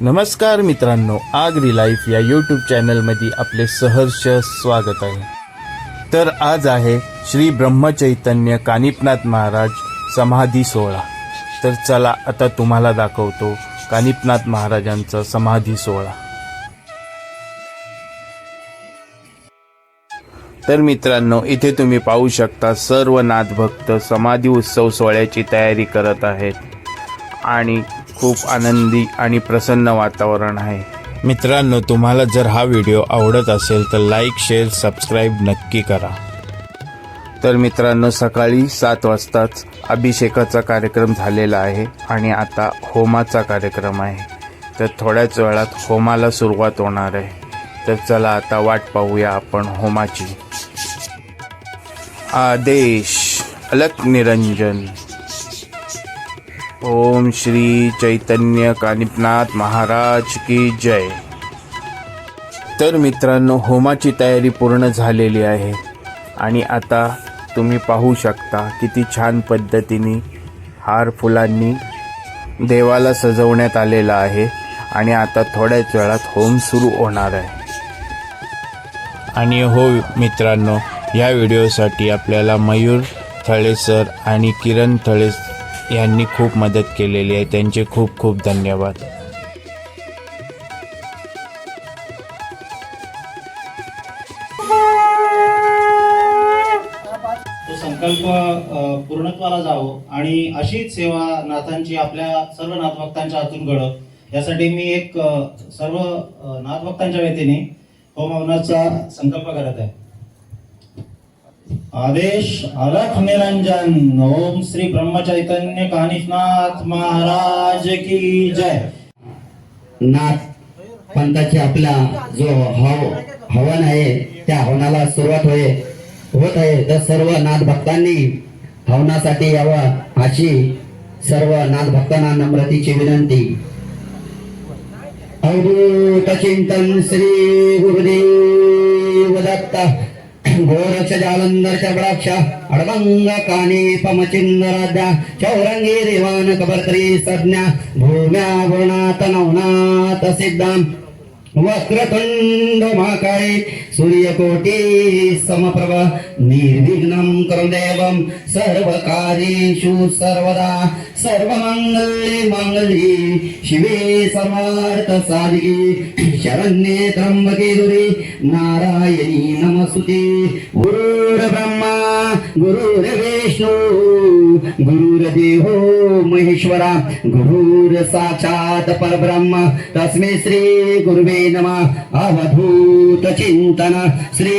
नमस्कार मित्रांनो आगरी लाईफ या यूट्यूब चॅनलमध्ये आपले सहर्ष स्वागत आहे. तर आज आहे श्री ब्रह्मचैतन्य कानिपनाथ महाराज समाधी सोहळा. तर चला आता तुम्हाला दाखवतो कानिपनाथ महाराजांचा समाधी सोहळा. तर मित्रांनो इथे तुम्ही पाहू शकता सर्व नाथभक्त समाधी उत्सव सोहळ्याची तयारी करत आहेत. आणि खूप आनंदी आणि प्रसन्न वातावरण आहे. मित्रांनो तुम्हाला जर हा व्हिडिओ आवडत असेल तर लाईक शेअर सबस्क्राईब नक्की करा. तर मित्रांनो सकाळी सात वाजताच अभिषेकाचा कार्यक्रम झालेला आहे आणि आता होमाचा कार्यक्रम आहे. तर थोड्याच वेळात होमाला सुरुवात होणार आहे. तर चला आता वाट पाहूया आपण होमाची. आदेश अलक निरंजन. ओम श्री चैतन्य कानिपनाथ महाराज की जय. तर मित्रांनो होमाची तयारी पूर्ण झालेली आहे. आणि आता तुम्ही पाहू शकता किती छान पद्धतीने हार फुलांनी देवाला सजवण्यात आलेला आहे. आणि आता थोड्याच वेळात होम सुरू होणार आहे. आणि हो मित्रांनो या व्हिडिओसाठी आपल्याला मयूर थळे सर आणि किरण थळे यांनी खूप मदत केलेली आहे. त्यांचे खूप खूप धन्यवाद. तो संकल्प पूर्णत्वाला जावो आणि अशीच सेवा नाथांची आपल्या सर्व नाथभक्तांच्या हातून घडव यासाठी मी एक सर्व नाथभक्तांच्या वतीने होमवनाचा संकल्प करत आहे. आदेश अलख निरंजन। ओम श्री ब्रह्मचैतन्य कानिफनाथ महाराज की जय। नाथ पंथाची आपला जो हव हवन आहे त्या हवनाला सुरुवात होय होत आहे. तर सर्व नाथ भक्तांनी हवनासाठी यावं अशी सर्व नाथ भक्तांना नम्रतीची विनंती. अवधूत चिंतन श्री गुरुदेव दत्ता। गोरक्ष जालंधर शबडाक्ष अडभंग काने पमचिंदराध्या चौरंगी देवान कबर्त्री सज्ञा भूम्या गुणात नवनाथ सिद्धाम वक्रतुंड महाकाळे सूर्यकोटी समप्रभ निर्विघ्नं करुण देवं सर्वकार्येषु सर्वदा सर्वमङ्गले मङ्गले शिवे सर्वार्थ साधिके शरण्ये त्र्यंबके दुरे नारायणी नमस्तुते। गुरुर्ब्रह्मा गुरुर्विष्णू गुरुर्देवो महेश्वरा गुरुर साक्षात परब्रह्म। तस्मै श्री गुरुवे नमः। अवधूत चिंतन श्री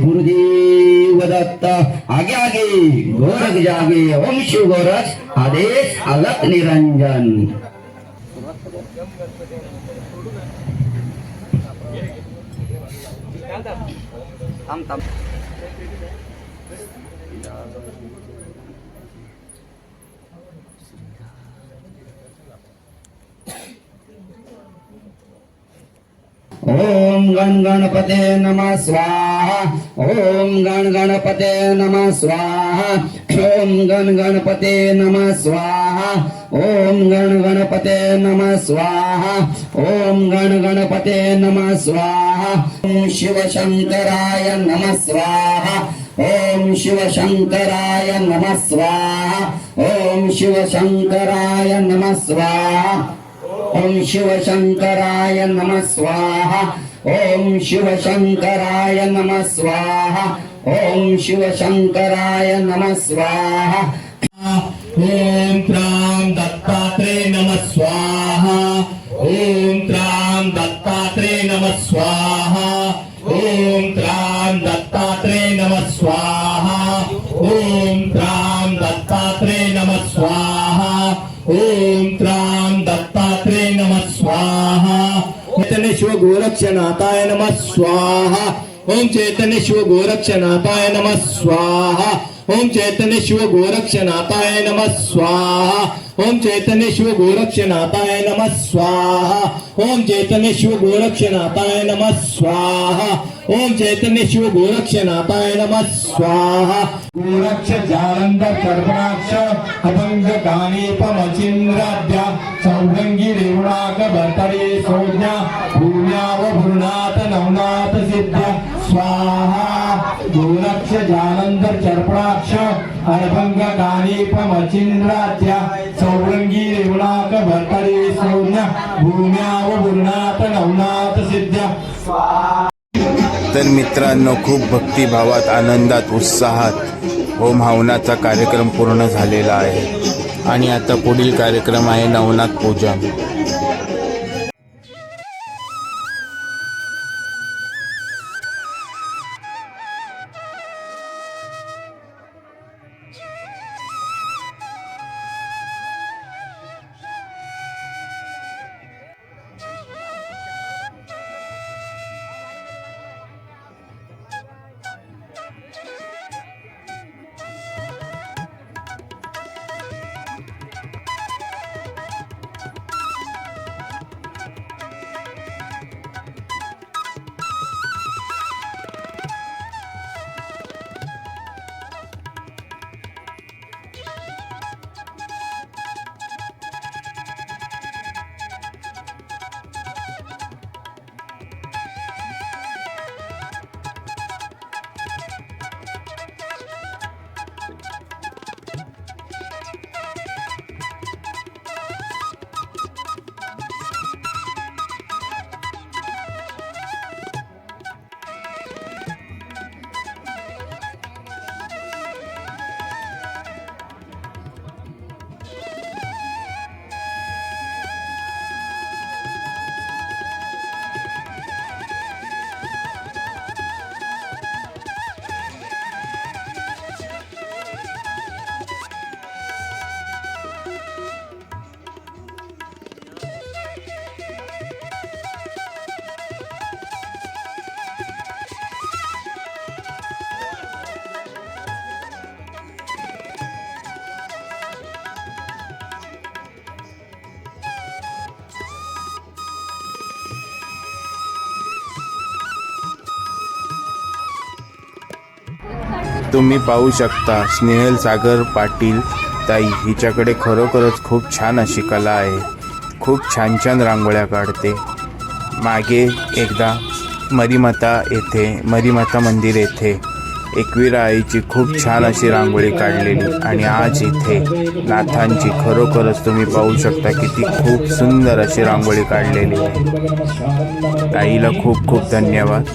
गुरुदेव दत्त आगे आगे गोरख जागे। ओम शिव गोरख। आदेश अलक निरंजन ओम गण गणपते नमः स्वाहा ओम गण गणपते नमः स्वाहा ओम गण गणपते नमः स्वाहा ओम गण गणपते नमः स्वाहा ओम गण गणपते नमः स्वाहा ओम शिवशंकराय नमः स्वाहा ओम शिवशंकराय नमः स्वाहा ओम शिवशंकराय नमः स्वाहा ओम शिवशंकराय नमः स्वाहा ओम शिवशंकराय नमः स्वाहा ओम शिवशंकराय नमः स्वाहा ओम त्राम दत्तात्रेय नमः स्वाहा ओम त्राम दत्तात्रेय नमः स्वाहा ओम शिव गोरक्षनाथाय नमः स्वाहा। ओम चैतन्य शिव गोरक्षनाथाय नमः स्वाहा। ओम चैतन्य शिव गोरक्षनाथाय नमः स्वाहा। ओम चैतन्य शिव गोरक्षनाथाय नमः स्वाहा। ओम चैतन्य शिव गोरक्षनाथाय नमः स्वाहा। ओम चैतन्य शिव गोरक्षनाथाय नम। स्वाहा। गोरक्ष जालंधर कर्पणाक्ष अभंग कानीपमचिंद्राद्या चौरंगी रेवणाक भर्तरे संज्ञा। भूम्याव भूर्णाथ नवनाथ सिद्ध्या। स्वाहा। गोरक्ष जालंधर चर्पणाक्ष अभंग कानीपमचिंद्राद्या चौरंगी रेवणाक भर्तरे संज्ञा। भूम्याव भूर्णाथ नवनाथ सिद्ध्या। तर मित्रांनो खूप भक्तिभावात आनंदात उत्साहात होम हवनाचा कार्यक्रम पूर्ण झालेला आहे. आणि आता पुढील कार्यक्रम आहे नवनाथ पूजन. तुम्ही पाहू शकता स्नेहल सागर पाटील ताई हिच्याकडे खरोखरच खूप छान अशी कला आहे. खूप छान छान रांगोळ्या काढते. मागे एकदा मरीमाता येथे मरीमाता मंदिर येथे एकविरा आईची खूप छान अशी रांगोळी काढलेली. आणि आज इथे नाथांची खरोखरच तुम्ही पाहू शकता की ती खूप सुंदर अशी रांगोळी काढलेली आहे. ताईला खूप खूप धन्यवाद.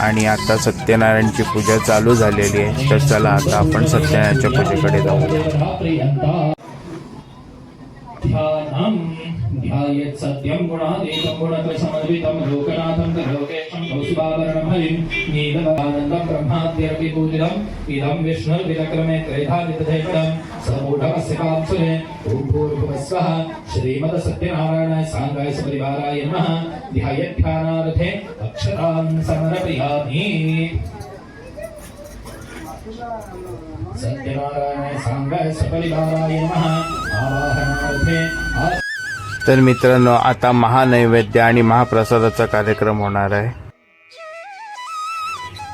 आणि आता सत्यनारायणची पूजा चालू झालेली आहे. तर चला आता आपण सत्यनारायणच्या पूजेकडे जाऊ ध्यानम् ध्यायेत् सत्यं गुणादेकं गुणत्रसमन्वितं लोकनाथं लोके नीलवानन्दं पूजितम् इदं विष्णुर्विलक्रमे समूढमस्य भूर्भुवस्वः श्रीमदसत्यनारायणाय साङ्गाय सपरिवाराय नमः। ध्यायध्यानारथे समर्पयामि सत्यनारायणाय साङ्गाय सपरिवाराय नमः। आवाहनार्थे तर मित्रांनो आता महानैवेद्य आणि महाप्रसादाचा कार्यक्रम होणार आहे.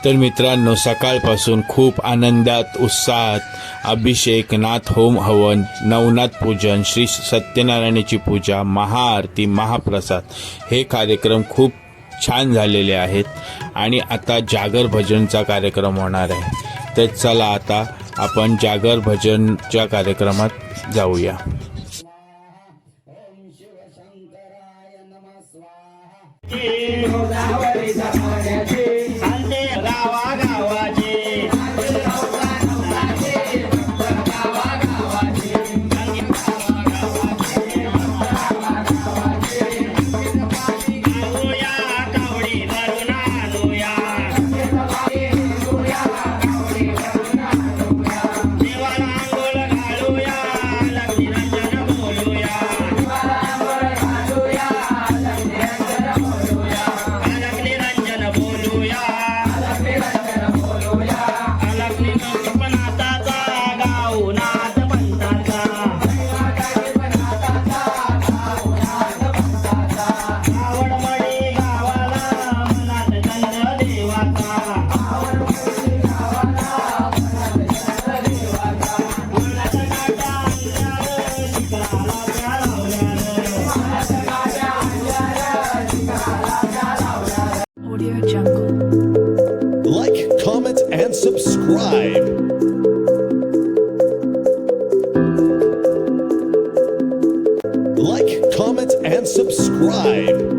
तर मित्रांनो सकाळपासून खूप आनंदात उत्साहात अभिषेक नाथ होम हवन नवनाथ पूजन श्री सत्यनारायणाची पूजा महाआरती महाप्रसाद हे कार्यक्रम खूप छान झालेले आहेत. आणि आता जागर भजनचा कार्यक्रम होणार आहे. तर चला आता आपण जागर भजनच्या कार्यक्रमात जाऊया. Audio Jungle. Like, comment, and subscribe. Like, comment, and subscribe.